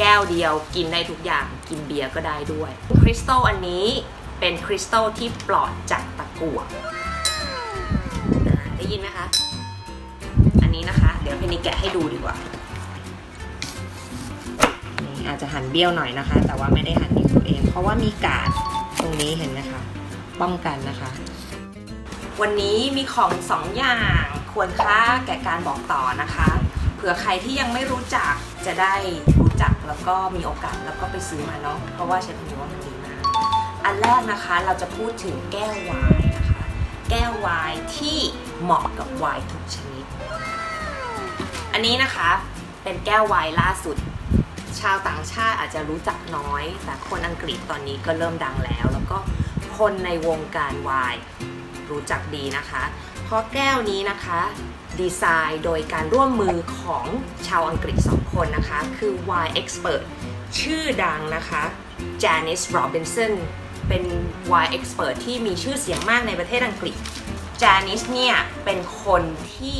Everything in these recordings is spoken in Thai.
แก้วเดียวกินได้ทุกอย่างกินเบียร์ก็ได้ด้วย คริสตัลอันนี้เป็นคริสตัลที่ปลอดจากตะกั่วได้ยินไหมคะ อันนี้นะคะ เดี๋ยวเพนนีแกะให้ดูดีกว่า อาจจะหั่นเบี้ยวหน่อยนะคะ แต่ว่าไม่ได้หั่นนิ้วตัวเอง เพราะว่ามีกาดตรงนี้เห็นไหมคะ ป้องกันนะคะ วันนี้มีของสองอย่างควรค่าแก่การบอกต่อนะคะ เผื่อใครที่ยังไม่รู้จักจะได้ จักแล้วก็มีโอกาสแล้วก็ไปซื้อมาเนาะเพราะว่าเชฟพนว่ามันดีมากอันแรกนะคะเราจะพูดถึงแก้วไวน์นะคะ แก้วไวน์ที่เหมาะกับไวน์ทุกชนิด อันนี้นะคะเป็นแก้วไวน์ล่าสุด ชาวต่างชาติอาจจะรู้จักน้อย แต่คนอังกฤษตอนนี้ก็เริ่มดังแล้ว แล้วก็คนในวงการไวน์รู้จักดีนะคะ เพราะแก้วนี้นะคะ ดีไซน์โดยการร่วมมือของชาวอังกฤษสอง คนนะคะ คือ Y expert ชื่อดังนะคะ Janice Robinson เป็น Y expert ที่มีชื่อเสียงมากในประเทศอังกฤษ Janice เนี่ย เป็นคนที่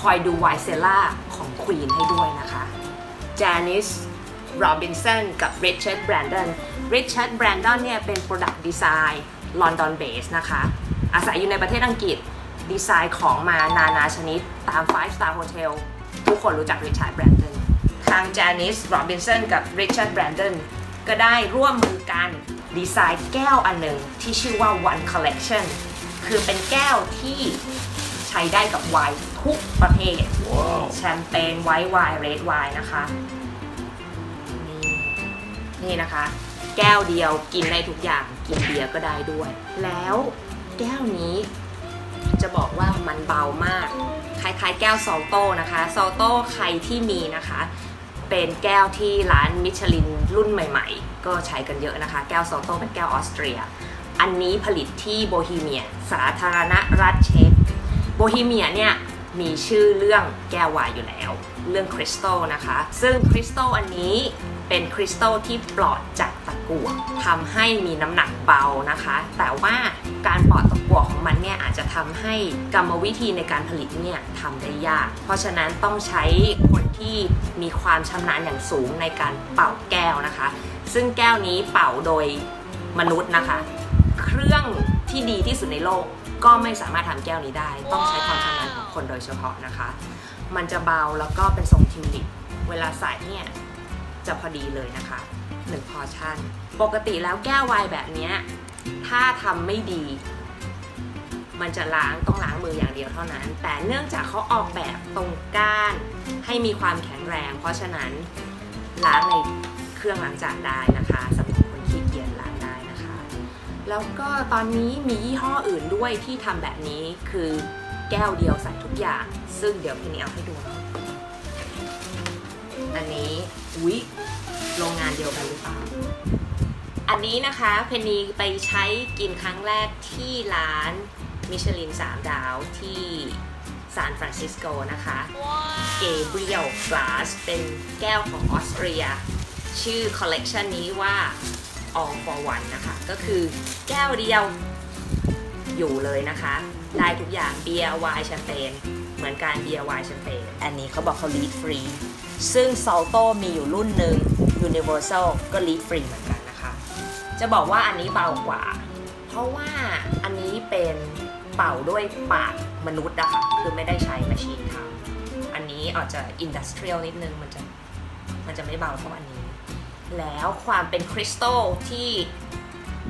คอยดูไวน์เซล่าของควีนให้ด้วยนะคะ Janice Robinson กับ Richard Brandon Richard Brandon เนี่ย เป็น Product Design London Base นะคะ อาศัยอยู่ในประเทศอังกฤษดีไซน์ของมานานาชนิดตาม 5 Star Hotel ทุกคนรู้จัก Richard Brandon ทาง Janice Robinson กับ Richard Brandon ก็ได้ร่วมมือกันดีไซน์แก้วอันหนึ่งที่ชื่อว่า One Collection คือเป็นแก้วที่ใช้ได้กับไวน์ทุกประเภทแชมเปญไวท์ไวน์เรดไวน์นะคะ นี่นี่นะคะ แก้วเดียวกินได้ทุกอย่างกินเบียร์ก็ได้ด้วย แล้วแก้วนี้ จะบอกว่ามันเบามาก คล้ายๆ แก้วซอลโต้นะคะซอลโต้ใครที่มีนะคะ เป็นแก้วที่ร้านมิชลินรุ่นใหม่ ๆ ก็ใช้กันเยอะนะคะ แก้วซอลโต้เป็นแก้วออสเตรีย อันนี้ผลิตที่โบฮีเมีย สาธารณรัฐเช็กโบฮีเมียเนี่ยมีชื่อเรื่องแก้ววายอยู่แล้ว เรื่องคริสตัลนะคะ ซึ่งคริสตัลอันนี้เป็นคริสตัลที่ปลอดจากตะกั่วทำให้มีน้ำหนักเบานะคะ แต่ว่า การปอดตะกั่วของมันเนี่ยอาจจะทำให้กรรมวิธีในการผลิตเนี่ยทำได้ยาก เพราะฉะนั้นต้องใช้คนที่มีความชำนาญอย่างสูงในการเป่าแก้วนะคะ ซึ่งแก้วนี้เป่าโดยมนุษย์นะคะ เครื่องที่ดีที่สุดในโลกก็ไม่สามารถทำแก้วนี้ได้ ต้องใช้ความชำนาญของคนโดยเฉพาะนะคะ มันจะเบาแล้วก็เป็นทรงทิวลิปเวลาใส่เนี่ยจะพอดีเลยนะคะ 1 พอชั่น ปกติแล้วแก้วไวน์แบบนี้ ถ้าทำไม่ดี มันจะล้างต้องล้างมืออย่างเดียวเท่านั้น แต่เนื่องจากเขาออกแบบตรงก้าน ให้มีความแข็งแรง เพราะฉะนั้นล้างในเครื่องล้างจานได้นะคะสำหรับคนขี้เกียจล้างได้นะคะ แล้วก็ตอนนี้มียี่ห้ออื่นด้วยที่ทำแบบนี้คือแก้วเดียวใส่ทุกอย่าง ซึ่งเดี๋ยวพี่นี่เอาให้ดูนะอันนี้อุ๊ยโรงงานเดียวกันหรือเปล่า อันนี้นะคะเพนนีไปใช้กินครั้งแรกที่ร้านมิชลิน3ดาวที่ซานฟรานซิสโกนะคะเกเบรียลกลาสเป็นแก้วของออสเตรีย ชื่อคอลเลกชันนี้ว่า all for one นะคะ ก็คือแก้วเดียวอยู่เลยนะคะ ได้ทุกอย่างเบียร์ไวน์แชมเปญเหมือนการเบียร์ไวน์แชมเปญอันนี้เขาบอกเขาลีดฟรี ซึ่ง Salto มีอยู่รุ่นหนึ่ง Universal ก็ลีดฟรีเหมือนกันนะคะ จะบอกว่าอันนี้เบากว่า เพราะว่าอันนี้เป็นเป่าด้วยปากมนุษย์อะค่ะ คือไม่ได้ใช้แมชชีนทำอันนี้อาจจะอินดัสเทรียลนิดนึง มันจะมันจะไม่เบาเท่าอันนี้ แล้วความเป็นคริสตัลที่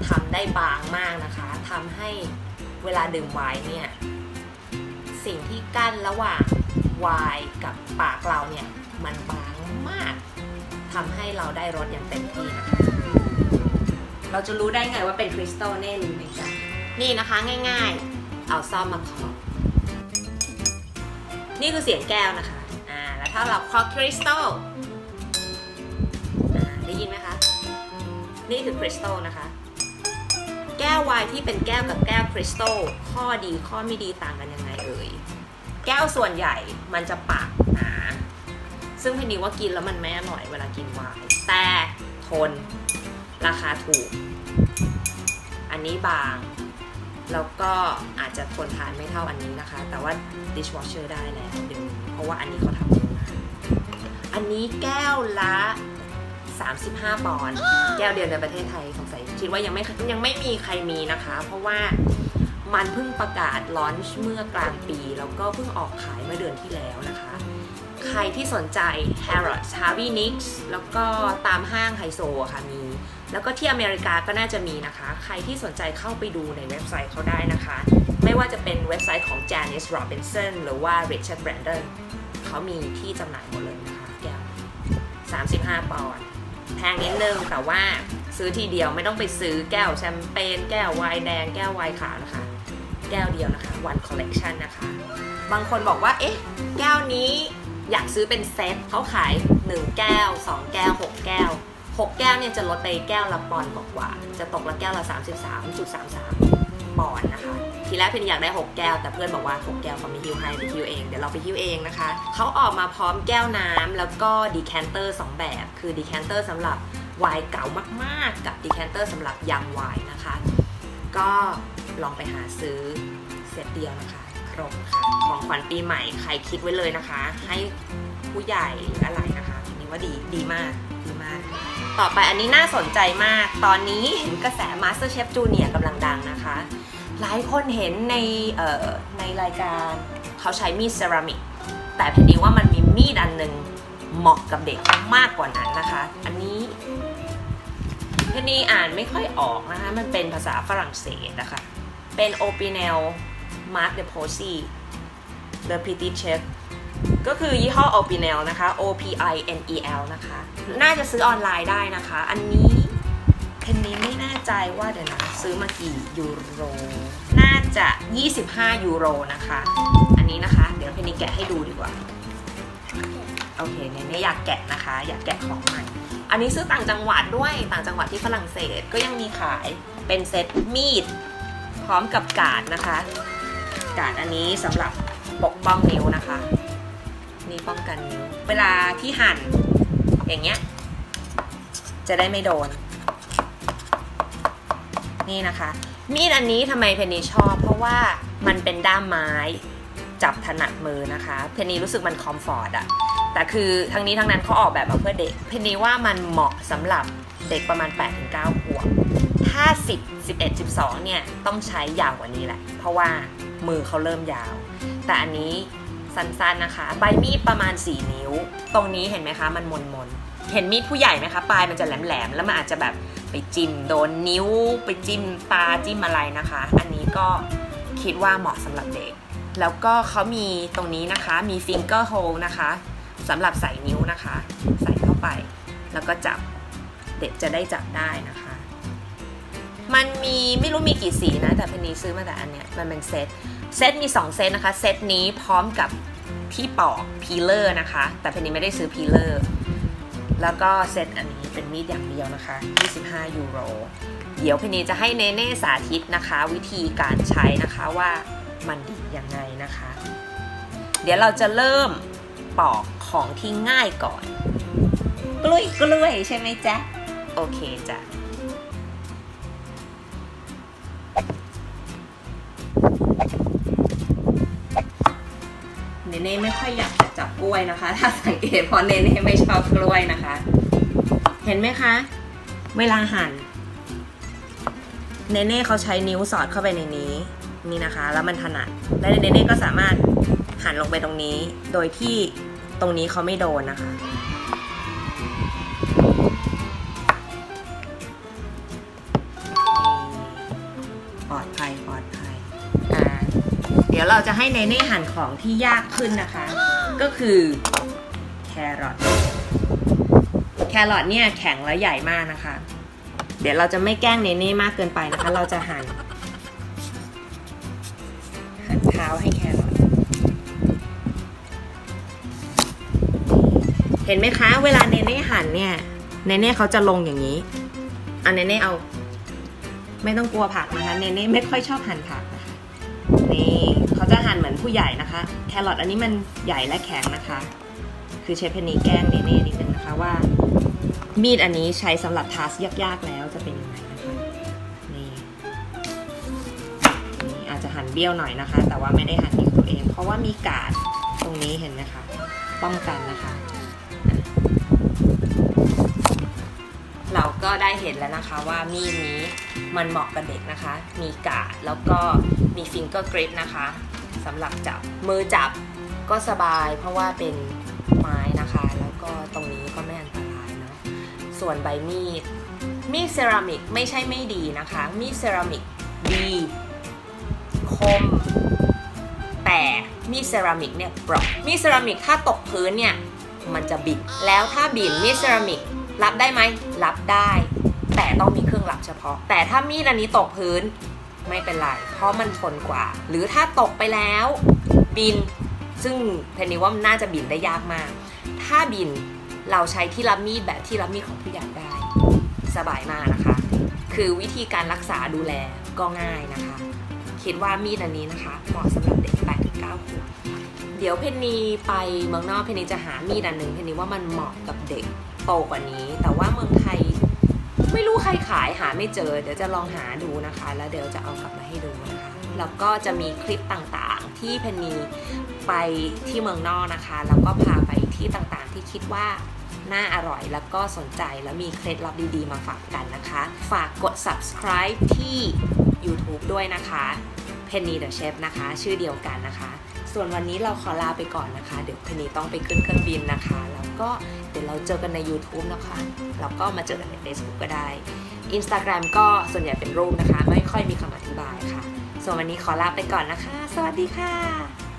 ทำได้บางมากนะคะทำให้เวลาดื่มไวน์เนี่ย สิ่งที่กั้นระหว่างไวน์กับปากเราเนี่ย มันบางมากทำให้เราได้รสอย่างเต็มที่นะคะ เราจะรู้ได้ไงว่าเป็นคริสตัลแน่รู้ไหมจ๊ะนี่นะคะง่ายๆ เอาซ่อมมาเคาะนี่คือเสียงแก้วนะคะอ่าแล้วถ้าเราเคาะคริสตัลอ่าได้ยินไหมคะ นี่คือคริสตัลนะคะ แก้วไวน์ที่เป็นแก้วกับแก้วคริสตัลข้อดีข้อไม่ดีต่างกันยังไงเอ่ย แก้วส่วนใหญ่มันจะปากหนาซึ่งเพนนีว่ากินแล้วมันไม่อร่อยเวลากินไวน์แต่ทน ราคาถูก อันนี้บาง แล้วก็อาจจะทนทานไม่เท่าอันนี้นะคะ แต่ว่า dishwasher ได้แล้วเดี๋ยวนี้เพราะว่าอันนี้เขาทำเร็วมากอันนี้แก้วละ 35 ปอนด์แก้วเดียวในประเทศไทยสงสัยคิดว่ายังไม่ยังไม่มีใครมีนะคะ เพราะว่ามันเพิ่งประกาศลอนช์เมื่อกลางปี แล้วก็เพิ่งออกขายเมื่อเดือนที่แล้วนะคะ ใครที่สนใจ Harrods Harvey Nicks แล้วก็ตามห้างไฮโซค่ะมี แล้วก็ที่อเมริกาก็น่าจะมีนะคะ ใครที่สนใจเข้าไปดูในเว็บไซต์เขาได้นะคะ ไม่ว่าจะเป็นเว็บไซต์ของ Janice Robinson หรือว่า Richard Brandon เขามีที่จำหน่ายหมดเลยนะคะแก้ว35 ปอนด์แพงนิดนึงแต่ว่าซื้อทีเดียวไม่ต้องไปซื้อแก้วแชมเปญแก้วไวน์แดง แก้วไวน์ขาวนะคะ แก้วเดียวนะคะ one collection นะคะ บางคนบอกว่า เอ๊ะ แก้วนี้อยากซื้อเป็นเซตเขาขาย 1 แก้ว 2 แก้ว 6 แก้ว 6 แก้วเนี่ยจะลดไปแก้วละปอนกว่าๆจะตกละแก้วละ 33.33 ปอนด์นะคะ ทีแรกเพนอยากได้ 6 แก้ว แต่เพื่อนบอกว่า 6 แก้วเขาไม่ฮิ้วให้ไปฮิ้วเอง เดี๋ยวเราไปฮิ้วเองนะคะ เขาออกมาพร้อมแก้วน้ำแล้วก็ดีแคนเตอร์2แบบ คือดีแคนเตอร์สำหรับไวน์เก่ามากๆ กับดีแคนเตอร์สำหรับยังไวน์นะคะ ก็ลองไปหาซื้อเซตเดียวนะคะครบค่ะของขวัญปีใหม่ใครคิดไว้เลยนะคะ ให้ผู้ใหญ่หรืออะไรนะคะนนี้ว่าดีดีมากดีมาก ต่อไปอันนี้น่าสนใจมาก ตอนนี้เห็นกระแส Master Chef Junior กำลังดังนะคะ หลายคนเห็นในในรายการเขาใช้มีดเซรามิก แต่พอดีว่ามันมีมีดอันหนึ่งเหมาะกับเด็กมากกว่านั้นนะคะ อันนี้พนี่อ่านไม่ค่อยออกนะคะ มันเป็นภาษาฝรั่งเศสนะคะ เป็น Opinel Mark de Posy The Petit Chef ก็คือยี่ห้อ Opinel นะคะ O P I N E L นะคะ น่าจะซื้อออนไลน์ได้นะคะ อันนี้เพนนี้ไม่แน่ใจว่าเดี๋ยวนะ ซื้อมากี่ยูโร น่าจะ 25 ยูโรนะคะ อันนี้นะคะ เดี๋ยวเพนนี้แกะให้ดูดีกว่า โอเคเนี่ยเนี่ยอยากแกะนะคะ อยากแกะของใหม่ อันนี้ซื้อต่างจังหวัดด้วย ต่างจังหวัดที่ฝรั่งเศสก็ยังมีขายเป็นเซตมีด พร้อมกับกาดนะคะ กาดอันนี้สำหรับปกป้องนิ้วนะคะ นี่ป้องกันนิ้ว เวลาที่หั่น อย่างเงี้ย จะได้ไม่โดน นี่นะคะ มีดอันนี้ทำไมเพนนีชอบ เพราะว่ามันเป็นด้ามไม้จับถนัดมือนะคะ เพนนีรู้สึกมันคอมฟอร์ตอะแต่คือทั้งนี้ทั้งนั้นเขาออกแบบมาเพื่อเด็ก เพนนีว่ามันเหมาะสำหรับเด็กประมาณ 8-9ขวบถ้า 10 11 12 เนี่ย ต้องใช้ยาวกว่านี้แหละ เพราะว่ามือเขาเริ่มยาว แต่อันนี้ สั้นๆนะคะ ใบมีดประมาณ 4 นิ้ว ตรงนี้เห็นไหมคะ มันมนมนๆเห็นมีดผู้ใหญ่ไหมคะปลายมันจะแหลมๆแล้วมันอาจจะแบบไปจิ้มโดนนิ้ว ไปจิ้มตาจิ้มอะไรนะคะ อันนี้ก็คิดว่าเหมาะสำหรับเด็ก แล้วก็เขามีตรงนี้นะคะมี finger hole นะคะสำหรับใส่นิ้วนะคะ ใส่เข้าไป แล้วก็จับเด็กจะได้จับได้นะคะ มันมีไม่รู้มีกี่สีนะ แต่เพนนีซื้อมาแต่อันเนี้ยมันเป็นเซต เซตมี 2 เซตนะคะ เซตนี้พร้อมกับที่ปอกพีเลอร์นะคะ แต่เพนนีไม่ได้ซื้อพีเลอร์ แล้วก็เซตอันนี้เป็นมีดอย่างเดียวนะคะ 25 ยูโร เดี๋ยวเพนนีจะให้เนเน่สาธิตนะคะ วิธีการใช้นะคะว่ามันดียังไงนะคะ เดี๋ยวเราจะเริ่มปอกของที่ง่ายก่อน กล้วยกล้วยใช่ไหมจ๊ะ โอเคจ้ะ เน่ไม่ค่อยอยากจะจับกล้วยนะคะ ถ้าสังเกตเพราะเนเน่ไม่ชอบกล้วยนะคะ เห็นไหมคะ เวลาหั่นเนเน่เขาใช้นิ้วสอดเข้าไปในนี้นี่นะคะ แล้วมันถนัดและเนเน่ก็สามารถหั่นลงไปตรงนี้ โดยที่ตรงนี้เขาไม่โดนนะคะ ดี๋ยวเราจะให้เนเน่หั่นของที่ยากขึ้นนะคะ ก็คือแครอทแครอทเนี่ยแข็งและใหญ่มากนะคะ เดี๋ยวเราจะไม่แกล้งเนเน่มากเกินไปนะคะ เราจะหั่นหั่นเท้าให้แครอทเห็นไหมคะ เวลาเนเน่หั่นเนี่ยเนเน่เขาจะลงอย่างนี้อันเนเน่เอา ไม่ต้องกลัวผักนะคะ เนเน่ไม่ค่อยชอบหั่นผักนะคะนี่ เหมือนผู้ใหญ่นะคะ แครอทอันนี้มันใหญ่และแข็งนะคะ คือเชฟเพนนีแกล้งเนเน่นิดนึงนะคะว่า มีดอันนี้ใช้สำหรับทาสยากๆแล้วจะเป็นยังไงนะคะนี่นี่อาจจะหั่นเบี้ยวหน่อยนะคะ แต่ว่าไม่ได้หั่นนิ้วตัวเอง เพราะว่ามีกาดตรงนี้เห็นไหมคะป้องกันนะคะ เราก็ได้เห็นแล้วนะคะว่ามีดนี้มันเหมาะกับเด็กนะคะ มีกาดแล้วก็มีฟิงเกอร์กริปนะคะ สำหรับจับมือจับก็สบายเพราะว่าเป็นไม้นะคะ แล้วก็ตรงนี้ก็ไม่อันตรายเนาะส่วนใบมีดมีดเซรามิกไม่ใช่ไม่ดีนะคะ มีดเซรามิกดีคม แต่มีดเซรามิกเนี่ยเปราะมีดเซรามิกถ้าตกพื้นเนี่ยมันจะบิดแล้วถ้าบินมีดเซรามิกรับได้ไหมรับได้ แต่ต้องมีเครื่องรับเฉพาะ แต่ถ้ามีดอันนี้ตกพื้น ไม่เป็นไร เพราะมันทนกว่า หรือถ้าตกไปแล้วบิน ซึ่งเพนนีว่ามันน่าจะบินได้ยากมาก ถ้าบินเราใช้ที่รับมีดแบบที่รับมีดของผู้ใหญ่ได้ สบายมากนะคะ คือวิธีการรักษาดูแลก็ง่ายนะคะ คิดว่ามีดอันนี้นะคะเหมาะสำหรับเด็ก8ถึง9ขวบเดี๋ยวเพนนีไปเมืองนอกเพนนีจะหามีดอันหนึ่งเพนนีว่ามันเหมาะกับเด็กโตกว่านี้ แต่ว่าเมืองไทย ไม่รู้ใครขายหาไม่เจอ เดี๋ยวจะลองหาดูนะคะ แล้วเดี๋ยวจะเอากลับมาให้ดูนะคะแล้วก็จะมีคลิปต่างๆ ที่เพนนีไปที่เมืองนอกนะคะ แล้วก็พาไปที่ต่างๆ ที่คิดว่าน่าอร่อยแล้วก็สนใจแล้วมีเคล็ดลับดีๆ มาฝากกันนะคะ ฝากกด subscribe ที่ YouTube ด้วยนะคะ Penny the Chef นะคะ ชื่อเดียวกันนะคะ ส่วนวันนี้เราขอลาไปก่อนนะคะ เดี๋ยวเพนนีต้องไปขึ้นเครื่องบินนะคะ แล้วก็เดี๋ยวเราเจอกันใน YouTube นะคะแล้วก็มาเจอกันใน Facebook ก็ได้ Instagram ก็ส่วนใหญ่เป็นรูปนะคะ ไม่ค่อยมีคำอธิบายค่ะ ส่วนวันนี้ขอลาไปก่อนนะคะ สวัสดีค่ะ